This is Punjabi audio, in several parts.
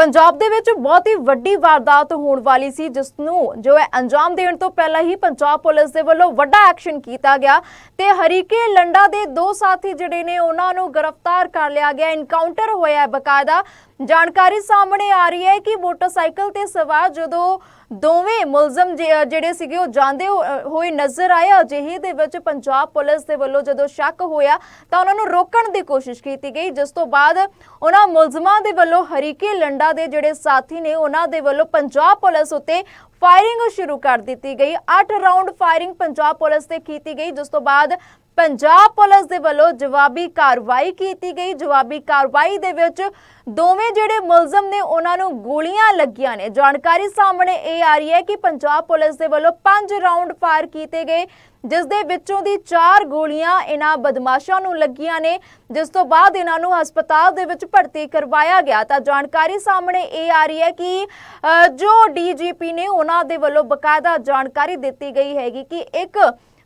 ਪੰਜਾਬ ਦੇ ਵਿੱਚ ਬਹੁਤ ਹੀ ਵੱਡੀ ਵਾਰਦਾਤ ਹੋਣ ਵਾਲੀ ਸੀ, ਜਿਸ ਨੂੰ ਜੋ ਹੈ ਅੰਜਾਮ ਦੇਣ ਤੋਂ ਪਹਿਲਾਂ ਹੀ ਪੰਜਾਬ ਪੁਲਿਸ ਦੇ ਵੱਲੋਂ ਵੱਡਾ ਐਕਸ਼ਨ ਕੀਤਾ ਗਿਆ ਤੇ ਹਰੀਕੇ ਲੰਡਾ ਦੇ ਦੋ ਸਾਥੀ ਜਿਹੜੇ ਨੇ, ਉਹਨਾਂ ਨੂੰ ਗ੍ਰਿਫਤਾਰ ਕਰ ਲਿਆ ਗਿਆ। ਇਨਕਾਊਂਟਰ ਹੋਇਆ ਬਕਾਇਦਾ। ਜਾਣਕਾਰੀ ਸਾਹਮਣੇ ਆ ਰਹੀ ਹੈ ਕਿ ਮੋਟਰਸਾਈਕਲ ਤੇ ਸਵਾਰ ਜਦੋਂ ਦੋਵੇਂ ਮੁਲਜ਼ਮ ਜਿਹੜੇ ਸੀਗੇ ਉਹ ਜਾਂਦੇ ਹੋਏ ਨਜ਼ਰ ਆਏ। ਅਜਿਹੇ ਦੇ ਵਿੱਚ ਪੰਜਾਬ ਪੁਲਿਸ ਦੇ ਵੱਲੋਂ ਜਦੋਂ ਸ਼ੱਕ ਹੋਇਆ ਤਾਂ ਉਹਨਾਂ ਨੂੰ ਰੋਕਣ ਦੀ ਕੋਸ਼ਿਸ਼ ਕੀਤੀ ਗਈ। ਜਿਸ ਤੋਂ ਬਾਅਦ ਉਹਨਾਂ ਮੁਲਜ਼ਮਾਂ ਦੇ ਵੱਲੋਂ ਹਰੀਕੇ ਲੰਡਾ ਦੇ ਜਿਹੜੇ ਸਾਥੀ ਨੇ, ਉਹਨਾਂ ਦੇ ਵੱਲੋਂ ਪੰਜਾਬ ਪੁਲਿਸ ਉੱਤੇ ਫਾਇਰਿੰਗ ਸ਼ੁਰੂ ਕਰ ਦਿੱਤੀ ਗਈ। 8 ਰਾਉਂਡ ਫਾਇਰਿੰਗ ਪੰਜਾਬ ਪੁਲਿਸ ਤੇ ਕੀਤੀ ਗਈ। ਜਿਸ ਤੋਂ ਬਾਅਦ ਪੰਜਾਬ ਪੁਲਿਸ ਦੇ ਵੱਲੋਂ ਜਵਾਬੀ ਕਾਰਵਾਈ ਕੀਤੀ ਗਈ। ਜਵਾਬੀ ਕਾਰਵਾਈ ਦੇ ਵਿੱਚ ਦੋਵੇਂ ਜਿਹੜੇ ਮੁਲਜ਼ਮ ਨੇ ਉਹਨਾਂ ਨੂੰ ਗੋਲੀਆਂ ਲੱਗੀਆਂ ਨੇ। ਜਾਣਕਾਰੀ ਸਾਹਮਣੇ ਇਹ ਆ ਰਹੀ ਹੈ ਕਿ ਪੰਜਾਬ ਪੁਲਿਸ ਦੇ ਵੱਲੋਂ 5 ਰਾਉਂਡ ਫਾਇਰ ਕੀਤੇ ਗਏ ਜਿਸ ਦੇ ਵਿੱਚੋਂ ਦੀ 4 ਗੋਲੀਆਂ ਇਹਨਾਂ ਬਦਮਾਸ਼ਾਂ ਨੂੰ ਲੱਗੀਆਂ ਨੇ ਜਿਸ ਤੋਂ ਬਾਅਦ ਇਹਨਾਂ ਨੂੰ ਹਸਪਤਾਲ ਦੇ ਵਿੱਚ ਭਰਤੀ ਕਰਵਾਇਆ ਗਿਆ। ਤਾਂ ਜਾਣਕਾਰੀ ਸਾਹਮਣੇ ਇਹ ਆ ਰਹੀ ਹੈ ਕਿ ਅ, ਜੋ ਡੀਜੀਪੀ ਨੇ ਉਹਨਾਂ ਦੇ ਵੱਲੋਂ ਬਕਾਇਦਾ ਜਾਣਕਾਰੀ ਦਿੱਤੀ ਗਈ ਹੈਗੀ ਕਿ ਇੱਕ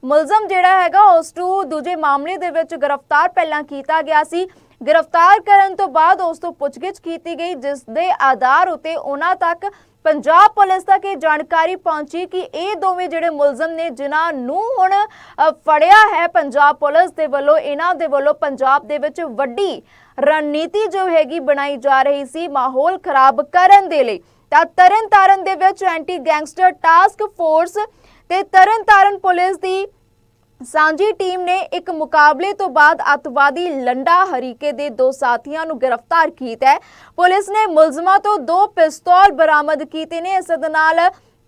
ਮੁਲਜ਼ਮ ਜਿਹੜਾ ਹੈਗਾ, ਉਸ ਨੂੰ ਦੂਜੇ ਮਾਮਲੇ ਦੇ ਵਿੱਚ ਗ੍ਰਿਫਤਾਰ ਪਹਿਲਾਂ ਕੀਤਾ ਗਿਆ ਸੀ। ਗ੍ਰਿਫਤਾਰ ਕਰਨ ਤੋਂ ਬਾਅਦ ਉਸ ਤੋਂ ਪੁੱਛਗਿੱਛ ਕੀਤੀ ਗਈ, ਜਿਸ ਦੇ ਆਧਾਰ ਉਤੇ ਉਹਨਾਂ ਤੱਕ ਪੰਜਾਬ ਪੁਲਿਸ ਤੱਕ ਇਹ ਜਾਣਕਾਰੀ ਪਹੁੰਚੀ ਕਿ ਇਹ ਦੋਵੇਂ ਜਿਹੜੇ ਮੁਲਜ਼ਮ ਨੇ, ਜਿਨ੍ਹਾਂ ਨੂੰ ਹੁਣ ਫੜਿਆ ਹੈ ਪੰਜਾਬ ਪੁਲਿਸ ਦੇ ਵੱਲੋਂ, ਇਹਨਾਂ ਦੇ ਵੱਲੋਂ ਪੰਜਾਬ ਦੇ ਵਿੱਚ ਵੱਡੀ ਰਣਨੀਤੀ ਜੋ ਹੈਗੀ ਬਣਾਈ ਜਾ ਰਹੀ ਸੀ, ਮਾਹੌਲ ਖਰਾਬ ਕਰਨ ਦੇ ਲਈ। ਤਾਂ ਤਰਨ ਤਾਰਨ ਦੇ ਵਿੱਚ ਐਂਟੀ ਗੈਂਗਸਟਰ ਟਾਸਕ ਫੋਰਸ ਤੇ ਤਰਨ ਤਾਰਨ ਪੁਲਿਸ ਦੀ ਸਾਂਝੀ ਟੀਮ ਨੇ ਇੱਕ ਮੁਕਾਬਲੇ ਤੋਂ ਬਾਅਦ ਅਤਵਾਦੀ ਲੰਡਾ ਹਰੀਕੇ ਦੇ ਦੋ ਸਾਥੀਆਂ ਨੂੰ ਗ੍ਰਿਫਤਾਰ ਕੀਤਾ ਹੈ। ਪੁਲਿਸ ਨੇ ਮੁਲਜ਼ਮਾਂ ਤੋਂ ਦੋ ਪਿਸਤੌਲ ਬਰਾਮਦ ਕੀਤੇ ਨੇ। ਇਸ ਦੇ ਨਾਲ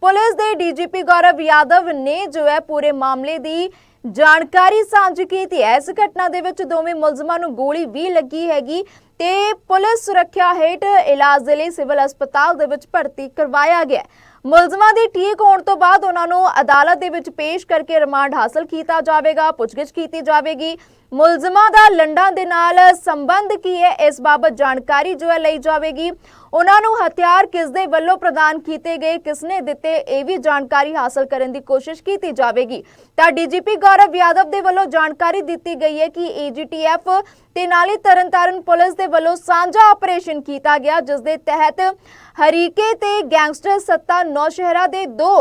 ਪੁਲਿਸ ਦੇ ਡੀਜੀਪੀ ਗੌਰਵ ਯਾਦਵ ਨੇ ਜੋ ਹੈ ਪੂਰੇ ਮਾਮਲੇ ਦੀ ਜਾਣਕਾਰੀ ਸਾਂਝੀ ਕੀਤੀ ਹੈ। ਇਸ ਘਟਨਾ ਦੇ ਵਿੱਚ ਦੋਵੇਂ ਮੁਲਜ਼ਮਾਂ ਨੂੰ ਗੋਲੀ ਵੀ ਲੱਗੀ ਹੈਗੀ ਤੇ ਪੁਲਿਸ ਸੁਰੱਖਿਆ ਹੇਠ ਇਲਾਜ ਦੇ ਲਈ ਸਿਵਲ ਹਸਪਤਾਲ ਦੇ ਵਿੱਚ ਭਰਤੀ ਕਰਵਾਇਆ ਗਿਆ ਮੁਲਜ਼ਮਾਂ ਦੀ ਠੀਕ ਹੋਣ ਤੋਂ ਬਾਅਦ ਉਹਨਾਂ ਨੂੰ ਅਦਾਲਤ ਦੇ ਵਿੱਚ ਪੇਸ਼ ਕਰਕੇ ਰਿਮਾਂਡ ਹਾਸਲ ਕੀਤਾ ਜਾਵੇਗਾ, ਪੁੱਛਗਿੱਛ ਕੀਤੀ ਜਾਵੇਗੀ। ਮੁਲਜ਼ਮਾਂ ਦਾ ਲੰਡਾਂ ਦੇ ਨਾਲ ਸੰਬੰਧ ਕੀ ਹੈ? ਇਸ ਬਾਬਤ ਜਾਣਕਾਰੀ ਜੋ ਹੈ ਲਈ ਜਾਵੇਗੀ। ਉਹਨਾਂ ਨੂੰ ਹਥਿਆਰ ਕਿਸ ਦੇ ਵੱਲੋਂ ਪ੍ਰਦਾਨ ਕੀਤੇ ਗਏ ਕਿਸਨੇ ਦਿੱਤੇ, ਇਹ ਵੀ ਜਾਣਕਾਰੀ ਹਾਸਲ ਕਰਨ ਦੀ ਕੋਸ਼ਿਸ਼ ਕੀਤੀ ਜਾਵੇਗੀ। ਤਾਂ ਡੀਜੀਪੀ ਗੌਰਵ ਯਾਦਵ ਦੇ ਵੱਲੋਂ ਜਾਣਕਾਰੀ ਦਿੱਤੀ ਗਈ ਹੈ ਕਿ ਏਜੀਟੀਐਫ ਤੇ ਨਾਲੇ ਤਰਨਤਾਰਨ ਪੁਲਿਸ ਦੇ ਵੱਲੋਂ ਸਾਂਝਾ ਆਪਰੇਸ਼ਨ ਕੀਤਾ ਗਿਆ, ਜਿਸ ਦੇ ਤਹਿਤ ਹਰੀਕੇ ਤੇ ਗੈਂਗਸਟਰ ਸੱਤਾ ਨੌਸ਼ਹਿਰਾ ਦੇ ਦੋ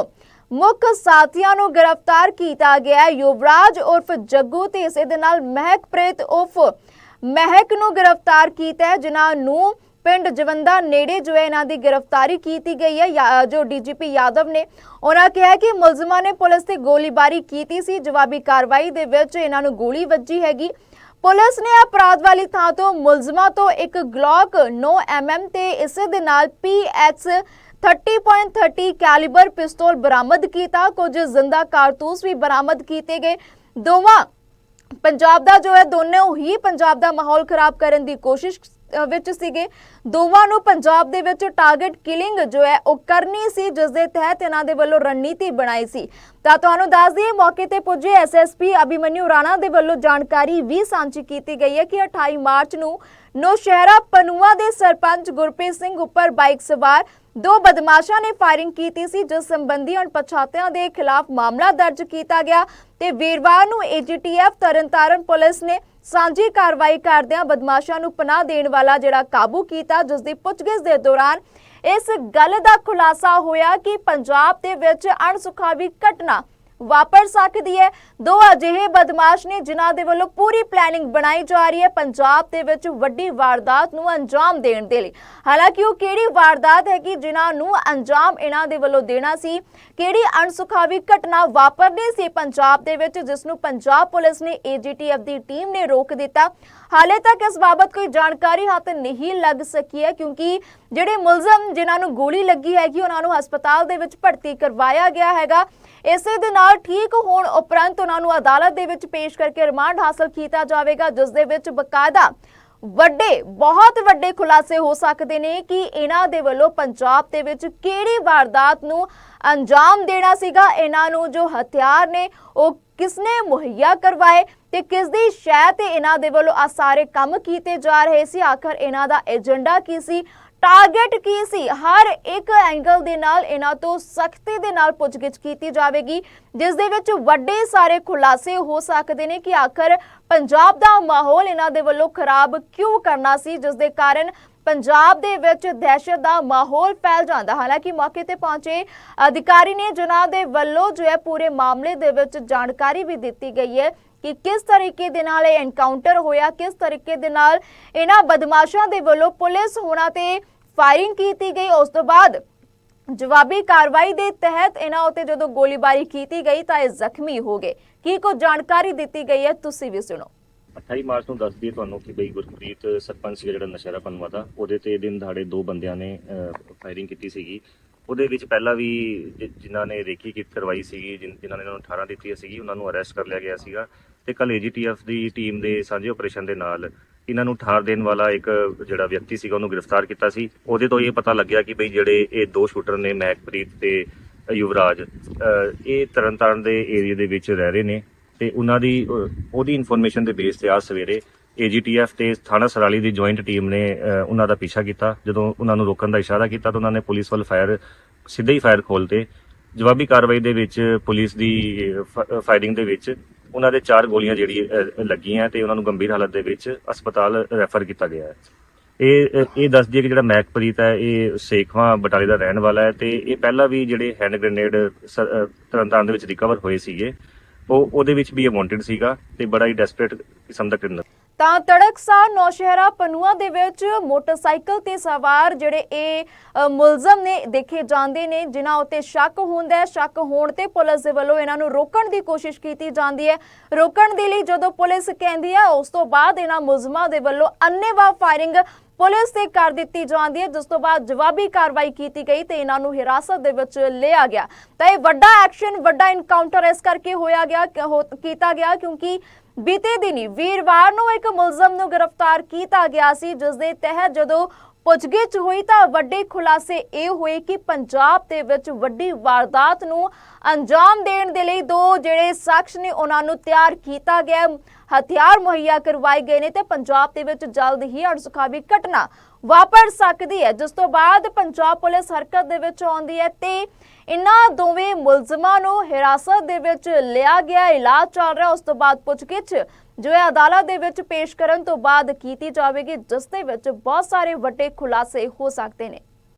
ਮੁੱਖ ਸਾਥੀਆਂ ਨੂੰ ਗ੍ਰਿਫਤਾਰ ਕੀਤਾ ਗਿਆ ਹੈ। ਯੁਵਰਾਜ ਉਰਫ ਜੱਗੂ ਤੇ ਇਸੇ ਦੇ ਨਾਲ ਮਹਿਕਪ੍ਰੀਤ ਉਰਫ ਮਹਿਕ ਨੂੰ ਗ੍ਰਿਫਤਾਰ ਕੀਤਾ ਹੈ। ਜਿਨ੍ਹਾਂ ਨੂੰ ਪਿੰਡ ਜਵੰਦਾ ਨੇੜੇ ਜੋ ਹੈ, ਇਹਨਾਂ ਦੀ ਗ੍ਰਿਫਤਾਰੀ ਕੀਤੀ ਗਈ ਹੈ। ਜੋ ਡੀਜੀਪੀ ਯਾਦਵ ਨੇ ਉਹਨਾਂ ਕਿਹਾ ਕਿ ਮੁਲਜ਼ਮਾਂ ਨੇ ਪੁਲਿਸ ਤੇ ਗੋਲੀਬਾਰੀ ਕੀਤੀ ਸੀ। ਜਵਾਬੀ ਕਾਰਵਾਈ ਦੇ ਵਿੱਚ ਇਹਨਾਂ ਨੂੰ ਗੋਲੀ ਵੱਜੀ ਹੈਗੀ। ਪੁਲਿਸ ਨੇ ਅਪਰਾਧ ਵਾਲੀ ਥਾਂ ਤੋਂ ਮੁਲਜ਼ਮਾਂ ਤੋਂ ਇੱਕ ਗਲੌਕ 9mm ਤੇ ਇਸੇ ਦੇ ਨਾਲ PX 30.30 ਕੈਲੀਬਰ ਪਿਸਤੌਲ ਬਰਾਮਦ ਕੀਤਾ, ਕੁਝ ਜ਼ਿੰਦਾ ਕਾਰਤੂਸ ਵੀ ਬਰਾਮਦ ਕੀਤੇ ਗਏ। ਦੋਵਾਂ ਪੰਜਾਬ ਦਾ ਜੋ ਹੈ, ਦੋਨੋਂ ਹੀ ਪੰਜਾਬ ਦਾ ਮਾਹੌਲ ਖਰਾਬ ਕਰਨ ਦੀ ਕੋਸ਼ਿਸ਼ ਵਿੱਚ ਸੀਗੇ। ਦੋਵਾਂ ਨੂੰ ਪੰਜਾਬ ਦੇ ਵਿੱਚ ਟਾਰਗੇਟ ਕਿਲਿੰਗ ਜੋ ਹੈ, ਉਹ ਕਰਨੀ ਸੀ, ਜਿਸ ਦੇ ਤਹਿਤ ਇਹਨਾਂ ਦੇ ਵੱਲੋਂ ਰਣਨੀਤੀ ਬਣਾਈ ਸੀ। ਤਾਂ ਤੁਹਾਨੂੰ ਦੱਸ ਦਈਏ, ਮੌਕੇ ਤੇ ਪੁੱਜੇ ਐਸਐਸਪੀ ਅਭਿਮਨਿਊ ਰਾਣਾ ਦੇ ਵੱਲੋਂ ਜਾਣਕਾਰੀ ਵੀ ਸਾਂਝੀ ਕੀਤੀ ਗਈ ਹੈ ਕਿ 28 ਮਾਰਚ ਨੂੰ ਨੌਸ਼ਹਿਰਾ ਪਨੂਆ ਦੇ ਸਰਪੰਚ ਗੁਰਪ੍ਰੀਤ ਸਿੰਘ ਉੱਪਰ ਬਾਈਕ ਸਵਾਰ ਦੋ ਬਦਮਾਸ਼ਾਂ ਨੇ ਫਾਇਰਿੰਗ ਕੀਤੀ ਸੀ, ਜਿਸ ਸੰਬੰਧੀ ਅਣਪਛਾਤਿਆਂ ਦੇ ਖਿਲਾਫ ਮਾਮਲਾ ਦਰਜ ਕੀਤਾ ਗਿਆ ਤੇ ਵੀਰਵਾਰ ਨੂੰ ਏਜੀਟੀਐਫ ਤਰਨਤਾਰਨ ਪੁਲਿਸ ਨੇ ਸਾਂਝੀ ਕਾਰਵਾਈ ਕਰਦਿਆਂ ਬਦਮਾਸ਼ਾਂ ਨੂੰ ਪਨਾਹ ਦੇਣ ਵਾਲਾ ਜਿਹੜਾ ਕਾਬੂ ਕੀਤਾ ਜਿਸ ਦੀ ਪੁੱਛਗਿੱਛ ਦੇ ਦੌਰਾਨ ਇਸ ਗੱਲ ਦਾ ਖੁਲਾਸਾ ਹੋਇਆ ਕਿ ਪੰਜਾਬ ਦੇ ਵਿੱਚ ਅਣਸੁਖਾਵੀ ਘਟਨਾ ਵਾਪਰ ਸਕਦੀ ਹੈ। ਦੋ ਅਜਿਹੇ ਬਦਮਾਸ਼ ਨੇ ਜਿਨ੍ਹਾਂ ਦੇ ਵੱਲੋਂ ਪੂਰੀ ਪਲੈਨਿੰਗ ਬਣਾਈ ਜਾ ਰਹੀ ਹੈ ਪੰਜਾਬ ਦੇ ਵਿੱਚ ਵੱਡੀ ਵਾਰਦਾਤ ਨੂੰ ਅੰਜਾਮ ਦੇਣ ਦੇ ਲਈ। ਹਾਲਾਂਕਿ ਉਹ ਕਿਹੜੀ ਵਾਰਦਾਤ ਹੈ ਕਿ ਜਿਨ੍ਹਾਂ ਨੂੰ ਅੰਜਾਮ ਇਹਨਾਂ ਦੇ ਵੱਲੋਂ ਦੇਣਾ ਸੀ? ਕਿਹੜੀ ਅਣਸੁਖਾਵੀ ਘਟਨਾ ਵਾਪਰਨੀ ਸੀ ਪੰਜਾਬ ਦੇ ਵਿੱਚ, ਜਿਸ ਨੂੰ ਪੰਜਾਬ ਪੁਲਿਸ ਨੇ ਏਜੀਟੀਐਫ ਦੀ ਟੀਮ ਨੇ ਰੋਕ ਦਿੱਤਾ? ਹਾਲੇ ਤੱਕ ਇਸ ਬਾਬਤ ਕੋਈ ਜਾਣਕਾਰੀ ਹੱਥ ਨਹੀਂ ਲੱਗ ਸਕੀ ਹੈ, ਕਿਉਂਕਿ ਜਿਹੜੇ ਮੁਲਜ਼ਮ ਜਿਨ੍ਹਾਂ ਨੂੰ ਗੋਲੀ ਲੱਗੀ ਹੈਗੀ, ਉਹਨਾਂ ਨੂੰ ਹਸਪਤਾਲ ਦੇ ਵਿੱਚ ਭਰਤੀ ਕਰਵਾਇਆ ਗਿਆ ਹੈਗਾ। ਇਸੇ ਦੇ ਨਾਲ ਠੀਕ ਹੋਣ ਉਪਰੰਤ ਉਹਨਾਂ ਨੂੰ ਅਦਾਲਤ ਦੇ ਵਿੱਚ ਪੇਸ਼ ਕਰਕੇ ਰਿਮਾਂਡ ਹਾਸਲ ਕੀਤਾ ਜਾਵੇਗਾ, ਜਿਸ ਦੇ ਵਿੱਚ ਬਕਾਇਦਾ ਵੱਡੇ, ਬਹੁਤ ਵੱਡੇ ਖੁਲਾਸੇ ਹੋ ਸਕਦੇ ਨੇ ਕਿ ਇਹਨਾਂ ਦੇ ਵੱਲੋਂ ਪੰਜਾਬ ਦੇ ਵਿੱਚ ਕਿਹੜੀ ਵਾਰਦਾਤ ਨੂੰ ਅੰਜਾਮ ਦੇਣਾ ਸੀਗਾ, ਇਹਨਾਂ ਨੂੰ ਜੋ ਹਥਿਆਰ ਨੇ ਉਹ ਕਿਸਨੇ ਮੁਹੱਈਆ ਕਰਵਾਏ ਤੇ ਕਿਸ ਦੀ ਸ਼ੈ ਤੇ ਇਹਨਾਂ ਦੇ ਵੱਲੋਂ ਆ ਸਾਰੇ ਕੰਮ ਕੀਤੇ ਜਾ ਰਹੇ ਸੀ, ਆਖਰ ਇਹਨਾਂ ਦਾ ਏਜੰਡਾ ਕੀ ਸੀ ਟਾਰਗੇਟ ਕੀ ਸੀ? ਹਰ ਇੱਕ ਐਂਗਲ ਦੇ ਨਾਲ ਇਹਨਾਂ ਤੋਂ ਸਖਤੀ ਦੇ ਨਾਲ ਪੁੱਛਗਿੱਛ ਕੀਤੀ ਜਾਵੇਗੀ, ਜਿਸ ਦੇ ਵਿੱਚ ਵੱਡੇ ਸਾਰੇ ਖੁਲਾਸੇ ਹੋ ਸਕਦੇ ਨੇ ਕਿ ਆਖਰ ਪੰਜਾਬ ਦਾ ਮਾਹੌਲ ਇਹਨਾਂ ਦੇ ਵੱਲੋਂ ਖਰਾਬ ਕਿਉਂ ਕਰਨਾ ਸੀ, ਜਿਸ ਦੇ ਕਾਰਨ ਪੰਜਾਬ ਦੇ ਵਿੱਚ ਦਹਿਸ਼ਤ ਦਾ ਮਾਹੌਲ ਫੈਲ ਜਾਂਦਾ। ਹਾਲਾਂਕਿ ਮੌਕੇ ਤੇ ਪਹੁੰਚੇ ਅਧਿਕਾਰੀ ਨੇ ਜਿਨ੍ਹਾਂ ਦੇ ਵੱਲੋਂ ਜੋ ਹੈ ਪੂਰੇ ਮਾਮਲੇ ਦੇ ਵਿੱਚ ਜਾਣਕਾਰੀ ਵੀ ਦਿੱਤੀ ਗਈ ਹੈ ਕਿ ਕਿਸ ਤਰੀਕੇ ਦੇ ਨਾਲ ਇਹ ਐਨਕਾਊਂਟਰ ਹੋਇਆ, ਕਿਸ ਤਰੀਕੇ ਦੇ ਨਾਲ ਇਹਨਾਂ ਬਦਮਾਸ਼ਾਂ ਦੇ ਵੱਲੋਂ ਪੁਲਿਸ ਹੋਣਾ ਤੇ ਫਾਇਰਿੰਗ ਕੀਤੀ ਗਈ, ਉਸ ਤੋਂ ਬਾਅਦ ਜਵਾਬੀ ਕਾਰਵਾਈ ਦੇ ਤਹਿਤ ਇਹਨਾਂ ਉੱਤੇ ਜਦੋਂ ਗੋਲੀਬਾਰੀ ਕੀਤੀ ਗਈ ਤਾਂ ਇਹ ਜ਼ਖਮੀ ਹੋ ਗਏ। ਕੀ ਕੋ ਜਾਣਕਾਰੀ ਦਿੱਤੀ ਗਈ ਹੈ, ਤੁਸੀਂ ਵੀ ਸੁਣੋ। 28 ਮਾਰਚ ਨੂੰ ਦੱਸ ਦਈਏ ਤੁਹਾਨੂੰ ਕਿ ਬਈ ਗੁਰਪ੍ਰੀਤ ਸਰਪੰਚ ਸੀਗਾ ਜਿਹੜਾ ਨਸ਼ਹਿਰਾ ਪਨਵਾ ਦਾ ਉਹਦੇ ਤੇ ਦਿਨ ਦਹਾੜੇ ਦੋ ਬੰਦਿਆਂ ਨੇ ਫਾਇਰਿੰਗ ਕੀਤੀ ਸੀਗੀ। ਉਹਦੇ ਵਿੱਚ ਪਹਿਲਾਂ ਵੀ ਜਿਨ੍ਹਾਂ ਨੇ ਰੇਕੀ ਕੀ ਕਰਵਾਈ ਸੀਗੀ ਜਿਨ੍ਹਾਂ ਨੇ ਇਹਨਾਂ ਨੂੰ 18 ਦਿੱਤੀ ਸੀਗੀ, ਉਹਨਾਂ ਨੂੰ ਅਰੈਸਟ ਕਰ ਲਿਆ ਗਿਆ ਸੀਗਾ। ਤੇ ਕੱਲ ਏਜੀਟੀਐਫ ਦੀ ਟੀਮ ਦੇ ਸਾਂਝੇ ਆਪਰੇਸ਼ਨ ਦੇ ਨਾਲ ਇਹਨਾਂ ਨੂੰ ਠਾਰ ਦੇਣ ਵਾਲਾ ਇੱਕ ਜਿਹੜਾ ਵਿਅਕਤੀ ਸੀਗਾ, ਉਹਨੂੰ ਗ੍ਰਿਫਤਾਰ ਕੀਤਾ ਸੀ। ਉਹਦੇ ਤੋਂ ਇਹ ਪਤਾ ਲੱਗਿਆ ਕਿ ਬਈ ਜਿਹੜੇ ਇਹ ਦੋ ਸ਼ੂਟਰ ਨੇ ਮਹਿਕਪ੍ਰੀਤ ਤੇ ਯੁਵਰਾਜ ਇਹ ਤਰਨਤਾਰਨ ਦੇ ਏਰੀਆ ਦੇ ਵਿੱਚ ਰਹਿ ਰਹੇ ਨੇ ਤੇ ਉਹਨਾਂ ਦੀ ਉਹਦੀ ਇਨਫੋਰਮੇਸ਼ਨ ਦੇ ਬੇਸ ਤੇ ਆ ਸਵੇਰੇ ਏਜੀਟੀਐਫ ਤੇ ਥਾਣਾ ਸਰਾਲੀ ਦੀ ਜੁਆਇੰਟ ਟੀਮ ਨੇ ਉਹਨਾਂ ਦਾ ਪਿੱਛਾ ਕੀਤਾ। ਜਦੋਂ ਉਹਨਾਂ ਨੂੰ ਰੋਕਣ ਦਾ ਇਸ਼ਾਰਾ ਕੀਤਾ ਤਾਂ ਉਹਨਾਂ ਨੇ ਪੁਲਿਸ ਵੱਲ ਫਾਇਰ, ਸਿੱਧੇ ਹੀ ਫਾਇਰ ਖੋਲਤੇ ਜਵਾਬੀ ਕਾਰਵਾਈ ਦੇ ਵਿੱਚ ਪੁਲਿਸ ਦੀ ਫਾਇਰਿੰਗ ਦੇ ਵਿੱਚ ਉਹਨਾਂ ਦੇ ਚਾਰ ਗੋਲੀਆਂ ਜਿਹੜੀ ਅਹ, ਲੱਗੀਆਂ ਤੇ ਉਹਨਾਂ ਨੂੰ ਗੰਭੀਰ ਹਾਲਤ ਦੇ ਵਿੱਚ ਹਸਪਤਾਲ ਰੈਫਰ ਕੀਤਾ ਗਿਆ ਹੈ। ਇਹ ਇਹ ਦੱਸ ਦਈਏ ਕਿ ਜਿਹੜਾ ਮਹਿਕਪ੍ਰੀਤ ਹੈ ਇਹ ਸੇਖਵਾਂ ਬਟਾਲੇ ਦਾ ਰਹਿਣ ਵਾਲਾ ਹੈ ਤੇ ਇਹ ਪਹਿਲਾਂ ਵੀ ਜਿਹੜੇ ਹੈਂਡ ਗ੍ਰੇਨੇਡ ਸ- ਅਹ, ਤਰਨਤਾਰਨ ਦੇ ਵਿੱਚ ਰਿਕਵਰ ਹੋਏ ਸੀਗੇ। ਉਹ ਉਹਦੇ ਵਿੱਚ ਵੀ ਇਹ ਵਾਂਟਡ ਸੀਗਾ ਤੇ ਬੜਾ ਹੀ ਡੈਸਪਰੇਟ ਕਿਸਮ ਦਾ ਕ੍ਰਿਮੀਨਲ ਤਾਂ ਤੜਕਸਾਰ ਨੌਸ਼ਹਿਰਾ ਪਨੂਆ ਦੇ ਵਿੱਚ ਮੋਟਰਸਾਈਕਲ ਤੇ ਸਵਾਰ ਜਿਹੜੇ ਇਹ ਮੁਲਜ਼ਮ ਨੇ ਦੇਖੇ ਜਾਂਦੇ ਨੇ, ਜਿਨ੍ਹਾਂ ਉੱਤੇ ਸ਼ੱਕ ਹੁੰਦਾ ਹੈ। ਸ਼ੱਕ ਹੋਣ ਤੇ ਪੁਲਿਸ ਦੇ ਵੱਲੋਂ ਇਹਨਾਂ ਨੂੰ ਰੋਕਣ ਦੀ ਕੋਸ਼ਿਸ਼ ਕੀਤੀ ਜਾਂਦੀ ਹੈ। ਰੋਕਣ ਦੇ ਲਈ ਜਦੋਂ ਪੁਲਿਸ ਕਹਿੰਦੀ ਹੈ, ਉਸ ਤੋਂ ਬਾਅਦ ਇਹਨਾਂ ਮੁਲਜ਼ਮਾਂ ਦੇ ਵੱਲੋਂ ਅੰਨੇਵਾਹ ਫਾਇਰਿੰਗ ਪੁਲਿਸ ਤੇ ਕਰ ਦਿੱਤੀ ਜਾਂਦੀ ਹੈ, ਜਿਸ ਤੋਂ ਬਾਅਦ ਜਵਾਬੀ ਕਾਰਵਾਈ ਕੀਤੀ ਗਈ ਤੇ ਇਹਨਾਂ ਨੂੰ ਹਿਰਾਸਤ ਦੇ ਵਿੱਚ ਲਿਆ ਗਿਆ। ਤਾਂ ਇਹ ਵੱਡਾ ਐਕਸ਼ਨ, ਵੱਡਾ ਇਨਕਾਊਂਟਰ ਇਸ ਕਰਕੇ ਹੋਇਆ ਗਿਆ ਕੀਤਾ ਗਿਆ ਕਿਉਂਕਿ ਬੀਤੇ ਦਿਨੀ ਵੀਰਵਾਰ ਨੂੰ ਇੱਕ ਮੁਲਜ਼ਮ ਨੂੰ ਗ੍ਰਿਫਤਾਰ ਕੀਤਾ ਗਿਆ ਸੀ ਜਿਸ ਦੇ ਤਹਿਤ ਜਦੋਂ ਪੁੱਛਗਿੱਛ ਹੋਈ ਤਾਂ ਵੱਡੇ ਖੁਲਾਸੇ ਇਹ ਹੋਏ ਕਿ ਪੰਜਾਬ ਦੇ ਵਿੱਚ ਵੱਡੀ ਵਾਰਦਾਤ ਨੂੰ ਅੰਜਾਮ ਦੇਣ ਦੇ ਲਈ ਦੋ ਜਿਹੜੇ ਸ਼ਖਸ ਨੇ, ਉਹਨਾਂ ਨੂੰ ਤਿਆਰ ਕੀਤਾ ਗਿਆ। ਹਥਿਆਰ ਮੁਹੱਈਆ ਕਰਵਾਏ ਗਏ ਨੇ ਤੇ ਪੰਜਾਬ ਦੇ ਵਿੱਚ ਜਲਦ ਹੀ ਅਣਸੁਖਾਵੀ ਘਟਨਾ ਵਾਪਰ ਸਕਦੀ ਹੈ, ਜਿਸ ਤੋਂ ਬਾਅਦ ਪੰਜਾਬ ਪੁਲਿਸ ਹਰਕਤ ਦੇ ਵਿੱਚ ਆਉਂਦੀ ਹੈ ਤੇ ਇਨ੍ਹਾਂ ਦੋਵੇਂ ਮੁਲਜ਼ਮਾਂ ਨੂੰ ਹਿਰਾਸਤ ਦੇ ਵਿੱਚ ਲਿਆ ਗਿਆ, ਇਲਾਜ ਚੱਲ ਰਿਹਾ, ਉਸ ਤੋਂ ਬਾਅਦ ਪੁੱਛਗਿੱਛ ਜੋ ਹੈ ਅਦਾਲਤ ਦੇ ਵਿੱਚ ਪੇਸ਼ ਕਰਨ ਤੋਂ ਬਾਅਦ ਕੀਤੀ ਜਾਵੇਗੀ, ਜਿਸ ਦੇ ਵਿੱਚ ਬਹੁਤ ਸਾਰੇ ਵੱਡੇ ਖੁਲਾਸੇ ਹੋ ਸਕਦੇ ਨੇ।